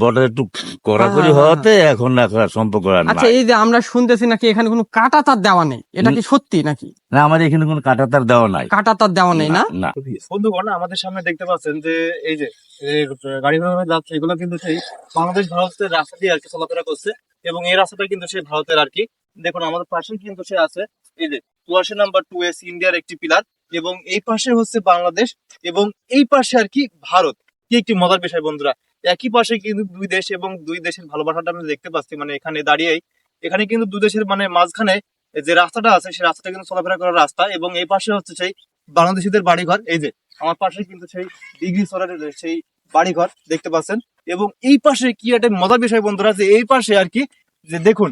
Border একটু কড়াকড়ি হ্যাঁ, হওয়াতে এখন এখন সম্পর্ক আর আচ্ছা এই যে আমরা শুনতেছি নাকি এখানে কোনো কাটা তার দেওয়া নেই? এটা কি সত্যি নাকি? না আমার এখানে কোনো কাটা তার দেওয়া নাই। কাটা তার দেওয়া নেই না না? বন্ধুগণ আমাদের সামনে দেখতে পাচ্ছেন যে এই যে গাড়ি ঘোড়া যাচ্ছে এগুলো কিন্তু সেই বাংলাদেশ ভারতের রাস্তা দিয়ে আর কি চলাফেরা করছে এবং এই রাস্তাটা কিন্তু সেই ভারতের আর কি। দেখুন আমাদের পাশে কিন্তু সে আছে এই যে কুয়াশা নাম্বার টু এস ইন্ডিয়ার একটি পিলার এবং এই পাশে হচ্ছে বাংলাদেশ এবং এই পাশে আর কি ভারত। কি একটি মজার বিষয় বন্ধুরা একই পাশে কিন্তু দুই দেশ এবং দুই দেশের ভালোবাসাটা আমরা দেখতে পাচ্ছি। মানে এখানে দাঁড়িয়েই, এখানে কিন্তু দুই দেশের মানে মাঝখানে যে রাস্তাটা আছে সেই রাস্তাটা কিন্তু চলাফেরা করার রাস্তা এবং এই পাশে হচ্ছে সেই বাংলাদেশিদের বাড়িঘর। এই যে, আমার পাশে কিন্তু সেই ডিগ্রি সরের সেই বাড়িঘর দেখতে পাচ্ছেন। এবং এই পাশে কি একটা মজার বিষয় বন্ধুরা, যে এই পাশে আর কি, যে দেখুন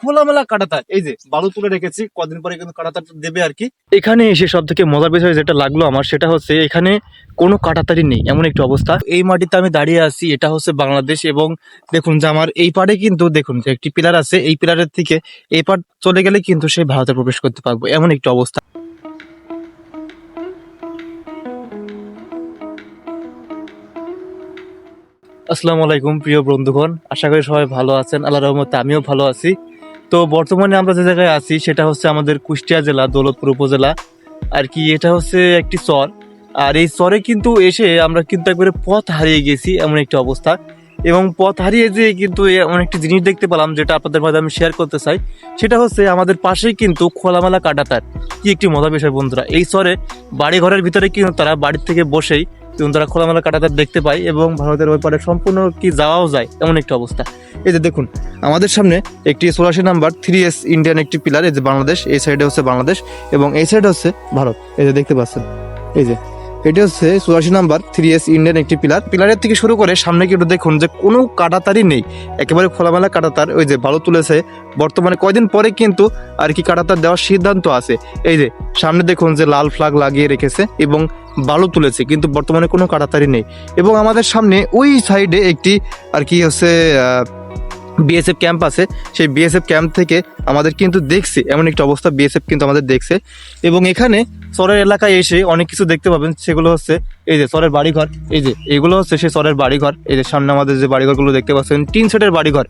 খোলামেলা কাটাতার। এই যে বালু তুলে রেখেছি কদিন পরে কিন্তু কাটাতার দেবে আর কি। এখানে এসে সব থেকে মজার বিষয় যেটা লাগল আমার সেটা হচ্ছে এখানে কোনো কাটাতারি নেই এমন একটি অবস্থা। এই মাটিতে আমি দাঁড়িয়ে আছি এটা হচ্ছে বাংলাদেশ এবং দেখুন যে আমার এই পারে কিন্তু দেখুন যে একটি পিলার আছে এই পিলারের থেকে এই পার চলে গেলে কিন্তু সেই ভারতে প্রবেশ করতে পারব এমন একটি অবস্থা। আসসালামু আলাইকুম প্রিয় বন্ধুগণ আশা করি সবাই ভালো আছেন আল্লাহ রহমতে আমিও ভালো আছি। তো বর্তমানে আমরা যে জায়গায় আছি, সেটা হচ্ছে আমাদের কুষ্টিয়া জেলা, দৌলতপুর উপজেলা। আর কি, এটা হচ্ছে একটি চর। আর এই চরে কিন্তু এসে আমরা কিন্তু একবারে পথ হারিয়ে গেছি, এমন একটি অবস্থা। এবং পথ হারিয়ে যে কিন্তু এমন একটি জিনিস দেখতে পেলাম, যেটা আপনাদের মাঝে আমি শেয়ার করতে চাই। সেটা হচ্ছে আমাদের পাশেই কিন্তু খোলামেলা কাটাতার। কি একটি মজা বিষয় বন্ধুরা, এই চরে বাড়ি ঘরের ভিতরে কিন্তু তারা বাড়ির থেকে বসেই কিন্তু তারা খোলামেলা কাটাতে দেখতে পাই এবং ভারতের ওই পারে সম্পূর্ণ কি যাওয়াও যায়, এমন একটা অবস্থা। এই যে দেখুন, আমাদের সামনে একটি চৌরাশি নাম্বার থ্রি এস ইন্ডিয়ান একটি পিলার এই যে বাংলাদেশ, এই সাইডে হচ্ছে বাংলাদেশ এবং এই সাইডে হচ্ছে ভারত। এই যে দেখতে পাচ্ছেন, এই যে এটি হচ্ছে চুরাশি নাম্বার থ্রি এস ইন্ডিয়ান একটি পিলার। পিলারের থেকে শুরু করে সামনে কিন্তু দেখুন যে কোনো কাটাতারই নেই। একেবারে খোলামেলা কাটাতার, ওই যে ভালো তুলেছে। বর্তমানে কয়দিন পরে কিন্তু আর কি কাটাতার দেওয়ার সিদ্ধান্ত আছে। এই যে, সামনে দেখুন যে লাল ফ্লাগ লাগিয়ে রেখেছে এবং বালু তুলেছে, কিন্তু বর্তমানে কোনো কাটাতারি নেই। এবং আমাদের সামনে ওই সাইডে একটি আর কি হচ্ছে বিএসএফ ক্যাম্প আছে, সেই বিএসএফ ক্যাম্প থেকে আমাদের কিন্তু দেখছে, এমন একটা অবস্থা বিএসএফ কিন্তু আমাদের দেখছে। এবং এখানে সরের এলাকায় এসে অনেক কিছু দেখতে পাবেন, সেগুলো হচ্ছে এই যে চরের বাড়িঘর, এই যে এগুলো হচ্ছে সেই চরের বাড়িঘর, এই যে সামনে আমাদের যে বাড়িঘরগুলো দেখতে পাচ্ছেন, টিন সেটের বাড়িঘর।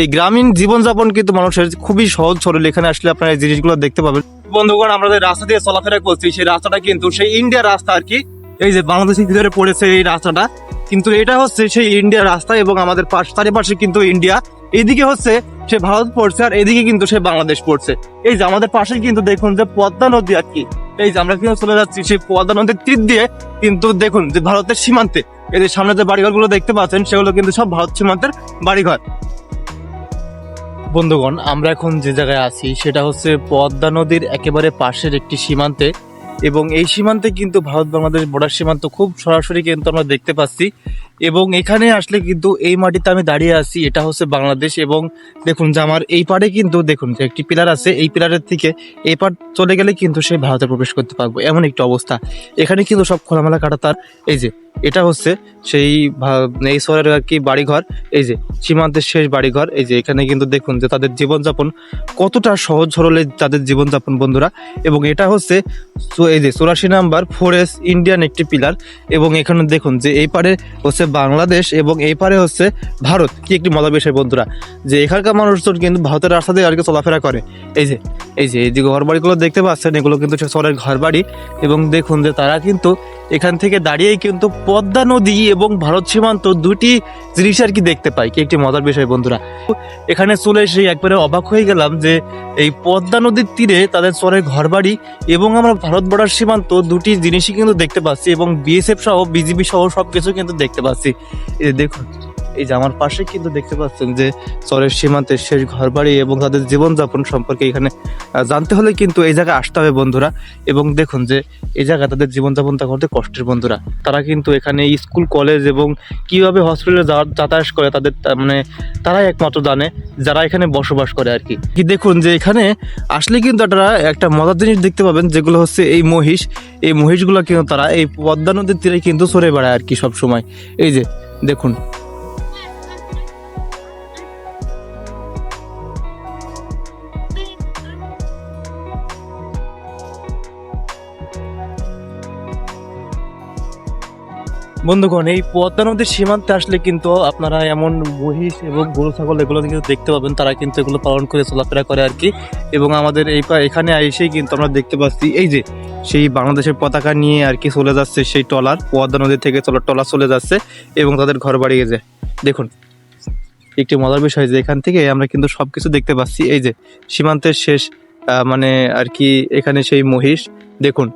এই গ্রামীণ জীবনযাপন কিন্তু মানুষের খুবই সহজ সরল, এখানে আসলে আপনারা এই জিনিসগুলো দেখতে পাবেন। বন্ধুগণ, আমরা যে রাস্তা দিয়ে চলাফেরা করছি, সেই রাস্তাটা কিন্তু সেই ইন্ডিয়ার রাস্তা আর কি, এই যে বাংলাদেশের ভিতরে পড়েছে এই রাস্তাটা। কিন্তু এটা হচ্ছে সেই ইন্ডিয়ার রাস্তা এবং আমাদের পাশ, চারিপাশে কিন্তু ইন্ডিয়া। এইদিকে হচ্ছে সে ভারত পড়ছে আর এদিকে কিন্তু সে বাংলাদেশ পড়ছে। এই যে আমাদের পাশে কিন্তু দেখুন যে পদ্মা নদী আর কি। এই যে আমরা কিন্তু চলে যাচ্ছি সেই পদ্মা নদীর তীর দিয়ে কিন্তু দেখুন যে ভারতের সীমান্তে। এই যে সামনে যে বাড়িঘরগুলো দেখতে পাচ্ছেন, সেগুলো কিন্তু সব ভারত সীমান্তের বাড়িঘর। বন্ধুগণ, আমরা এখন যে জায়গায় আছি, সেটা হচ্ছে পদ্মা নদীর একেবারে পাশের একটি সীমান্তে। এবং এই সীমান্তে কিন্তু ভারত বাংলাদেশ বর্ডার সীমান্ত খুব সরাসরি কিন্তু আমরা দেখতে পাচ্ছি। এবং এখানে আসলে কিন্তু এই মাটিতে আমি দাঁড়িয়ে আছি, এটা হচ্ছে বাংলাদেশ এবং দেখুন যে আমার এই পারে কিন্তু দেখুন যে একটি পিলার আছে, এই পিলারের থেকে এই পার চলে গেলে কিন্তু সে ভারতে প্রবেশ করতে পারব, এমন একটি অবস্থা। এখানে কিন্তু সব খোলামেলা কাটা তার, এই যে, এটা হচ্ছে সেই এই শহরের আর কি বাড়িঘর, এই যে, সীমান্তের শেষ বাড়িঘর, এই যে, এখানে কিন্তু দেখুন যে তাদের জীবনযাপন কতটা সহজ সরলে তাদের জীবনযাপন বন্ধুরা। এবং এটা হচ্ছে এই যে চৌরাশি নাম্বার ফোর এস ইন্ডিয়ান একটি পিলার এবং এখানে দেখুন যে এই পারে হচ্ছে বাংলাদেশ এবং এই পারে হচ্ছে ভারত। কি একটি মজার বিষয় বন্ধুরা, যে এখানকার মানুষজন কিন্তু ভারতের রাস্তা দিয়ে আর কি চলাফেরা করে। এই যে এই যে এই যে ঘর বাড়িগুলো দেখতে পাচ্ছেন, এগুলো কিন্তু শহরের ঘর বাড়ি এবং দেখুন যে তারা কিন্তু এখান থেকে দাঁড়িয়েই কিন্তু পদ্মা নদী এবং ভারত সীমান্ত দুটি জিনিস আর কি দেখতে পাই কি একটি মজার বিষয় বন্ধুরা। এখানে চলে এসে একবারে অবাক হয়ে গেলাম যে এই পদ্মা নদীর তীরে তাদের চরের ঘরবাড়ি এবং আমরা ভারত বর্ডার সীমান্ত দুটি জিনিসই কিন্তু দেখতে পাচ্ছি এবং বিএসএফ সহ বিজিবি সহ সবকিছু কিন্তু দেখতে পাচ্ছি। এই যে দেখুন এই যে আমার পাশে কিন্তু দেখতে পাচ্ছেন যে চরের সীমান্তের শেষ ঘরবাড়ি এবং তাদের জীবনযাপন সম্পর্কে এখানে জানতে হলে কিন্তু এই জায়গায় আসতে হবে বন্ধুরা। এবং দেখুন যে এই জায়গা তাদের জীবনযাপনটা করতে কষ্টের বন্ধুরা। তারা কিন্তু এখানে স্কুল, কলেজ এবং কীভাবে হসপিটালে যাতায়াত করে তাদের মানে তারাই একমাত্র জানে, যারা এখানে বসবাস করে আর কি। কি দেখুন যে এখানে আসলে কিন্তু আপনারা একটা মজার জিনিস দেখতে পাবেন, যেগুলো হচ্ছে এই মহিষ। এই মহিষগুলো কিন্তু তারা এই পদ্মা নদীর তীরে কিন্তু সরে বেড়ায় আর কি সব সময় এই যে দেখুন বন্ধুগণ, এই পদ্মা নদীর সীমান্তে আসলে কিন্তু আপনারা এমন মহিষ এবং গরু, ছাগল এগুলো কিন্তু দেখতে পাবেন। তারা কিন্তু এগুলো পালন করে চলাফেরা করে আর কি। এবং আমাদের এই এখানে এসেই কিন্তু আমরা দেখতে পাচ্ছি, এই যে সেই বাংলাদেশের পতাকা নিয়ে আর কি চলে যাচ্ছে সেই টলার, পদ্মা নদী থেকে চলা টলা চলে যাচ্ছে এবং তাদের ঘর বাড়ি গেছে দেখুন। একটি মজার বিষয় যে এখান থেকে আমরা কিন্তু সব কিছু দেখতে পাচ্ছি, এই যে সীমান্তের শেষ মানে আর কি এখানে সেই মহিষ, দেখুন।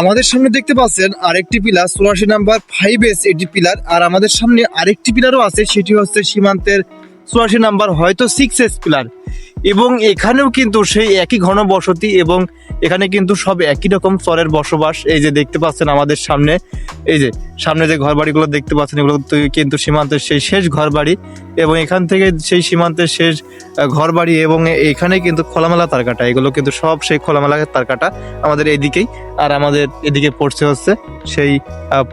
আমাদের সামনে দেখতে পাচ্ছেন আরেকটি পিলার, চুরাশি নাম্বার ফাইভ এস এটি পিলার। আর আমাদের সামনে আরেকটি পিলারও আছে, সেটি হচ্ছে সীমান্তের চুরাশি নাম্বার, হয়তো সিক্স এস পিলার। এবং এখানেও কিন্তু সেই একই ঘন বসতি এবং এখানে কিন্তু সব একই রকম চরের বসবাস। এই যে দেখতে পাচ্ছেন আমাদের সামনে, এই যে সামনে যে ঘর বাড়িগুলো দেখতে পাচ্ছেন, এগুলো কিন্তু সীমান্তের সেই শেষ ঘর বাড়ি এবং এখান থেকে সেই সীমান্তের শেষ ঘর বাড়ি এবং এখানে কিন্তু খোলামেলা তার কাটা এগুলো কিন্তু সব সেই খোলামেলা তার কাটা আমাদের এদিকেই আর আমাদের এদিকে পড়ছে হচ্ছে সেই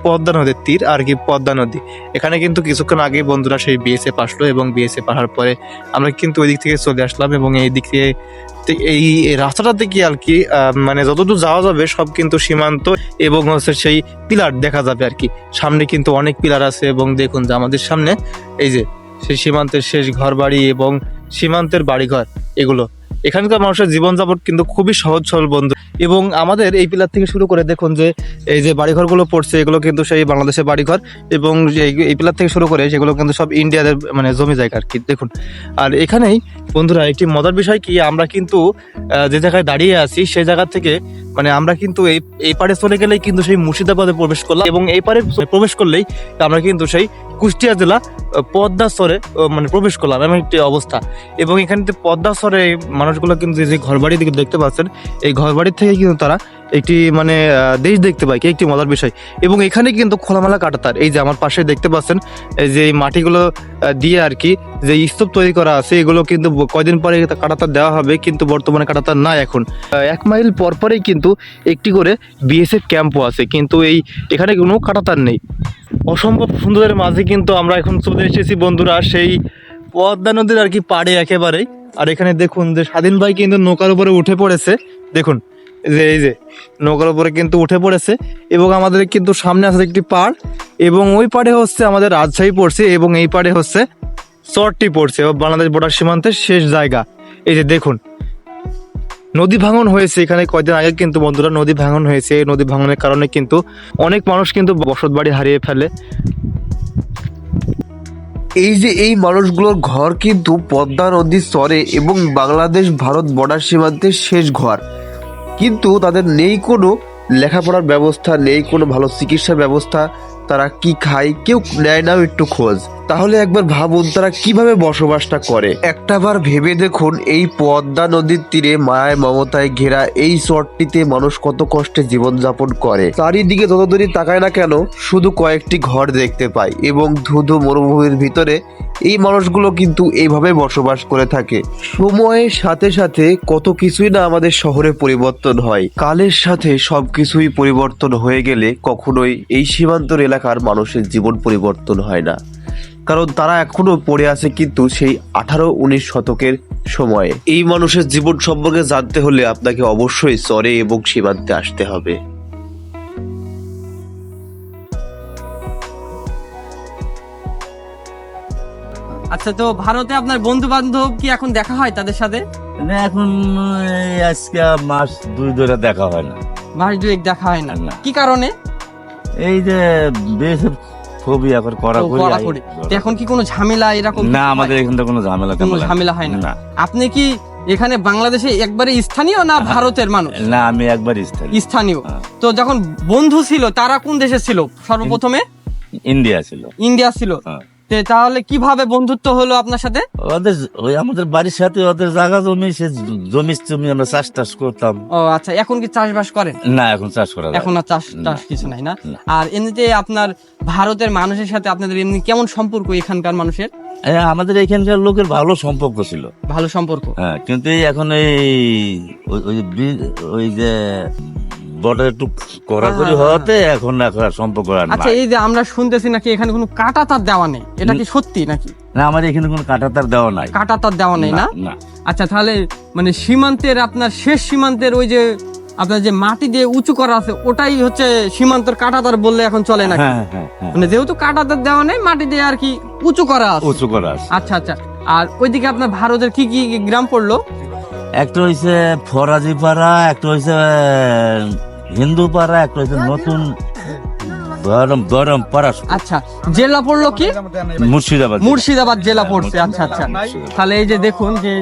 পদ্মা নদীর তীর আর কি পদ্মা নদী। এখানে কিন্তু কিছুক্ষণ আগে বন্ধুরা সেই বিএসএফ আসলো এবং বিএসএফ আসার পরে আমরা কিন্তু ওই দিক থেকে চলে আসলাম এবং এই দিক থেকে তে- এই এই রাস্তাটা থেকে আর কি মানে যতদূর যাওয়া যাবে সব কিন্তু সীমান্ত এবং হচ্ছে সেই পিলার দেখা যাবে আর কি। সামনে কিন্তু অনেক পিলার আছে এবং দেখুন যে আমাদের সামনে এই যে সেই সীমান্তের শেষ ঘর বাড়ি এবং সীমান্তের বাড়িঘর এগুলো। এখানকার মানুষের জীবনযাপন কিন্তু খুবই সহজ সরল বন্ধু। এবং আমাদের এই পিলার থেকে শুরু করে দেখুন যে এই যে বাড়িঘরগুলো পড়ছে, এগুলো কিন্তু সেই বাংলাদেশের বাড়িঘর এবং এই পিলার থেকে শুরু করে সেগুলো কিন্তু সব ইন্ডিয়াদের মানে জমি জায়গা আর কি, দেখুন। আর এখানেই বন্ধুরা একটি মজার বিষয় কি আমরা কিন্তু যে জায়গায় দাঁড়িয়ে আছি সেই জায়গা থেকে মানে আমরা কিন্তু এই এই পারে চলে গেলেই কিন্তু সেই মুর্শিদাবাদে প্রবেশ করলাম এবং এই পারে প্রবেশ করলেই আমরা কিন্তু সেই কুষ্টিয়া জেলা আহ, পদ্মা স্তরে মানে প্রবেশ করলাম এমন একটি অবস্থা। এবং এখানে যে পদ্মা স্তরে এই মানুষগুলো কিন্তু যে ঘরবাড়ি দেখতে পাচ্ছেন এই ঘরবাড়ির থেকে কিন্তু তারা একটি মানে দেশ দেখতে কি একটি মজার বিষয়। এবং এখানে কিন্তু খোলামেলা কাটাতার এই যে আমার পাশে দেখতে পাচ্ছেন এই যে মাটিগুলো দিয়ে আর কি যে স্তূপ তৈরি করা আছে এগুলো কিন্তু কয়দিন পরে কাটাতার দেওয়া হবে কিন্তু বর্তমানে কাটাতার না এখন। এক মাইল পর পরেই কিন্তু একটি করে বিএসএফ ক্যাম্পও আছে, কিন্তু এই এখানে কোনো কাটাতার নেই। অসম্ভব সুন্দরের মাঝে কিন্তু আমরা এখন চলে এসেছি বন্ধুরা সেই পদ্মা নদীর আর কি পাড়ে একেবারেই। আর এখানে দেখুন যে স্বাধীন ভাই কিন্তু নৌকার উপরে উঠে পড়েছে। দেখুন যে, এই যে, নৌকার উপরে কিন্তু উঠে পড়েছে এবং আমাদের কিন্তু সামনে আছে একটি পাড় এবং ওই পাড়ে হচ্ছে আমাদের রাজশাহী পড়ছে এবং এই পাড়ে হচ্ছে চরটি পড়ছে বাংলাদেশ বর্ডার সীমান্তের শেষ জায়গা। এই যে দেখুন নদী ভাঙন হয়েছে এখানে কয়দিন আগে কিন্তু বন্ধুরা নদী ভাঙন হয়েছে। এই নদী ভাঙনের কারণে কিন্তু অনেক মানুষ কিন্তু বসত বাড়ি হারিয়ে ফেলে। এই যে এই মানুষগুলোর ঘর কিন্তু পদ্মা নদীর স্তরে এবং বাংলাদেশ ভারত বর্ডার সীমান্তের শেষ ঘর। কিন্তু তাদের নেই কোনো লেখাপড়ার ব্যবস্থা, নেই কোনো ভালো চিকিৎসা ব্যবস্থা তারা কি খায়, কেউ নেয় না একটু খোঁজ। তাহলে একবার ভাবুন তারা কীভাবে বসবাসটা করে। একটাবার ভেবে দেখুন, এই পদ্মা নদীর তীরে মায়ায় মমতায় ঘেরা এই চরটিতে মানুষ কত কষ্টে জীবনযাপন করে। চারিদিকে যতদূরই তাকায় না কেন, শুধু কয়েকটি ঘর দেখতে পায় এবং ধুধু মরুভূমির ভিতরে এই মানুষগুলো কিন্তু এইভাবে বসবাস করে থাকে। সময়ের সাথে সাথে কত কিছুই না আমাদের শহরে পরিবর্তন হয়। কালের সাথে সবকিছুই পরিবর্তন হয়ে গেলে কখনোই এই সীমান্তর এলাকার মানুষের জীবন পরিবর্তন হয় না। কারণ তারা এখনও পড়ে আছে কিন্তু সেই আঠারো উনিশ শতকের সময়ে। এই মানুষের জীবন সম্পর্কে জানতে হলে আপনাকে অবশ্যই চরে এবং সীমান্তে আসতে হবে। আচ্ছা তো ভারতে আপনার বন্ধু বান্ধব কি এখন দেখা হয় তাদের সাথে? না এখন এই আজকে মাস দুই ধরে দেখা হয় না। মাস দুয়েক দেখা হয় না। না। কি কারণে? এই যে বেশ ছবি এখন করা ও, কড়াকড়ি। তো এখন কি কোনো ঝামেলা এরকম না হয়? আমাদের এখানে কোনো ঝামেলা কোনো টামেলা ঝামেলা হয় না? না। আপনি কি এখানে বাংলাদেশে একবারে স্থানীয় না ভারতের মানুষ? না আমি একবার স্থায়ী স্থানীয়। হ্যাঁ। তো যখন বন্ধু ছিল তারা কোন দেশে ছিল সর্বপ্রথমে? ইন্ডিয়া ছিল। ইন্ডিয়া ছিল। হ্যাঁ। তাহলে কীভাবে বন্ধুত্ব হলো আপনার সাথে? ওদের ওই আমাদের বাড়ির সাথে ওদের জায়গা জমি সে জমি জমি আমরা চাষ টাস করতাম। ও আচ্ছা এখন কি চাষবাস করেন? না এখন চাষ করা এখন আর চাষ। টাস কিছু নাই না। আর এমনিতে আপনার ভারতের মানুষের সাথে আপনাদের এমনি কেমন সম্পর্ক এখানকার মানুষের? আমাদের এখানকার লোকের ভালো সম্পর্ক ছিল। ভালো সম্পর্ক? হ্যাঁ কিন্তু এখন এই ওই যে বর্ডার একটু কড়াকড়ি হ্যাঁ, হওয়াতে এখন এখন সম্পর্ক আর আচ্ছা এই যে আমরা শুনতেছি নাকি এখানে কোনো কাটা তার দেওয়া নেই? এটা কি সত্যি নাকি? না আমার এখানে কোনো কাটা তার দেওয়া নাই। কাটা তার দেওয়া নেই না না? আচ্ছা তাহলে মানে সীমান্তের আপনার শেষ সীমান্তের ওই যে আপনার যে মাটি দিয়ে উঁচু করা আছে ওটাই হচ্ছে সীমান্তের কাটাতার বললে এখন চলে হ্যাঁ হ্যাঁ হ্যাঁ মানে যেহেতু কাটাতার দেওয়া নেই মাটি দিয়ে আর কি উঁচু করা আছে। উঁচু করা আছে। আচ্ছা আচ্ছা। আর ওইদিকে আপনার ভারতের কি কি গ্রাম পড়ল? একটা হইছে ফরাজি পাড়া একটা হইছে হিন্দু পাড়া একটা হইছে নতুন গরম গরম পাড়া। আচ্ছা জেলা পড়ল কি? মুর্শিদাবাদ। মুর্শিদাবাদ জেলা পড়ছে আচ্ছা আচ্ছা। তাহলে এই যে দেখুন যে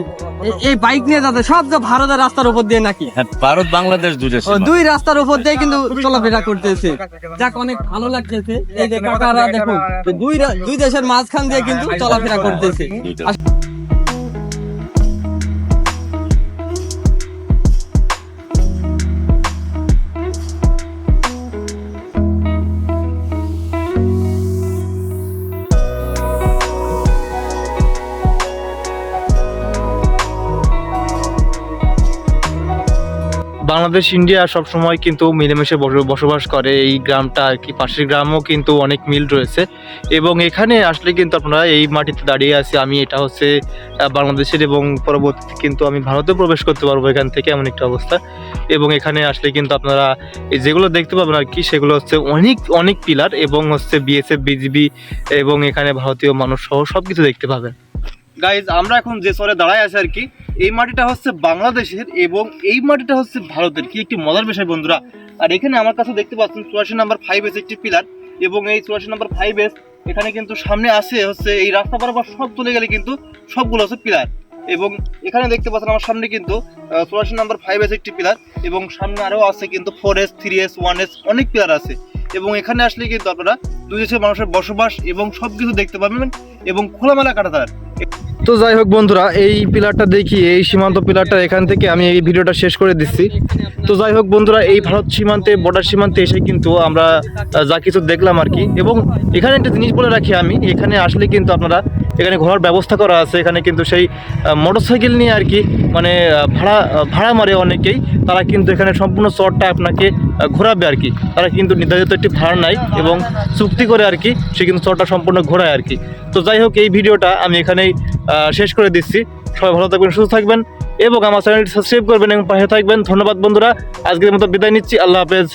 এই বাইক নিয়ে যাতে সব যে ভারতের রাস্তার উপর দিয়ে নাকি? হ্যাঁ ভারত বাংলাদেশ দুটো দুই রাস্তার উপর দিয়ে কিন্তু চলাফেরা করতেছে। যাক অনেক ভালো লাগতেছে। এই যে কাকারা দেখুন দুই দুই দেশের মাঝখান দিয়ে কিন্তু চলাফেরা করতেছে। বাংলাদেশ, ইন্ডিয়া সব সময় কিন্তু মিলেমিশে বস- বসবাস করে। এই গ্রামটা আর কি, পাশের গ্রামও কিন্তু অনেক মিল রয়েছে। এবং এখানে আসলে কিন্তু আপনারা এই মাটিতে দাঁড়িয়ে আছি আমি, এটা হচ্ছে বাংলাদেশের এবং পরবর্তীতে কিন্তু আমি ভারতে প্রবেশ করতে পারব এখান থেকে, এমন একটা অবস্থা। এবং এখানে আসলে কিন্তু আপনারা যেগুলো দেখতে পাবেন আর কি, সেগুলো হচ্ছে অনেক অনেক পিলার এবং হচ্ছে বিএসএফ বিজিবি এবং এখানে ভারতীয় মানুষ সহ সব কিছু দেখতে পাবেন। গাইজ আমরা এখন যে শহরে দাঁড়ায় আছি আর কি, এই মাটিটা হচ্ছে বাংলাদেশের এবং এই মাটিটা হচ্ছে ভারতের। কি একটি মজার বিষয় বন্ধুরা। আর এখানে আমার কাছে দেখতে পাচ্ছেন চুয়াশি নাম্বার ফাইভ এস একটি পিলার এবং এই চুয়াশি নাম্বার ফাইভ এস এখানে কিন্তু সামনে আসে হচ্ছে এই রাস্তা বরাবর সব চলে গেলে কিন্তু সবগুলো হচ্ছে পিলার এবং এখানে দেখতে পাচ্ছেন আমার সামনে কিন্তু চুয়াশি নাম্বার ফাইভ এস একটি পিলার এবং সামনে আরও আছে কিন্তু four S three S one S অনেক পিলার আছে। এবং এখানে আসলে কিন্তু আপনারা দুই দেশের মানুষের বসবাস এবং সব কিছু দেখতে পাবেন এবং খোলামেলা কাটাতার তো যাই হোক বন্ধুরা, এই পিলারটা দেখি, এই সীমান্ত পিলারটা এখান থেকে আমি এই ভিডিওটা শেষ করে দিচ্ছি। তো যাই হোক বন্ধুরা, এই ভারত সীমান্তে বর্ডার সীমান্তে এসে কিন্তু আমরা যা কিছু দেখলাম আর কি। এবং এখানে একটা জিনিস বলে রাখি আমি, এখানে আসলে কিন্তু আপনারা এখানে ঘোরার ব্যবস্থা করা আছে। এখানে কিন্তু সেই মোটরসাইকেল নিয়ে আর কি মানে ভাড়া ভাড়া মারে অনেকেই। তারা কিন্তু এখানে সম্পূর্ণ চরটা আপনাকে ঘোরাবে আর কি। তারা কিন্তু নির্ধারিত একটি ভাড়া নাই এবং চুক্তি করে আর কি, সে কিন্তু চরটা সম্পূর্ণ ঘোরায় আর কি। তো যাই হোক, এই ভিডিওটা আমি এখানেই শেষ করে দিচ্ছি। সবাই ভালো থাকবেন, সুস্থ থাকবেন এবং আমার চ্যানেলটি সাবস্ক্রাইব করবেন এবং পাশে থাকবেন। ধন্যবাদ বন্ধুরা, আজকের মতো বিদায় নিচ্ছি। আল্লাহ হাফেজ।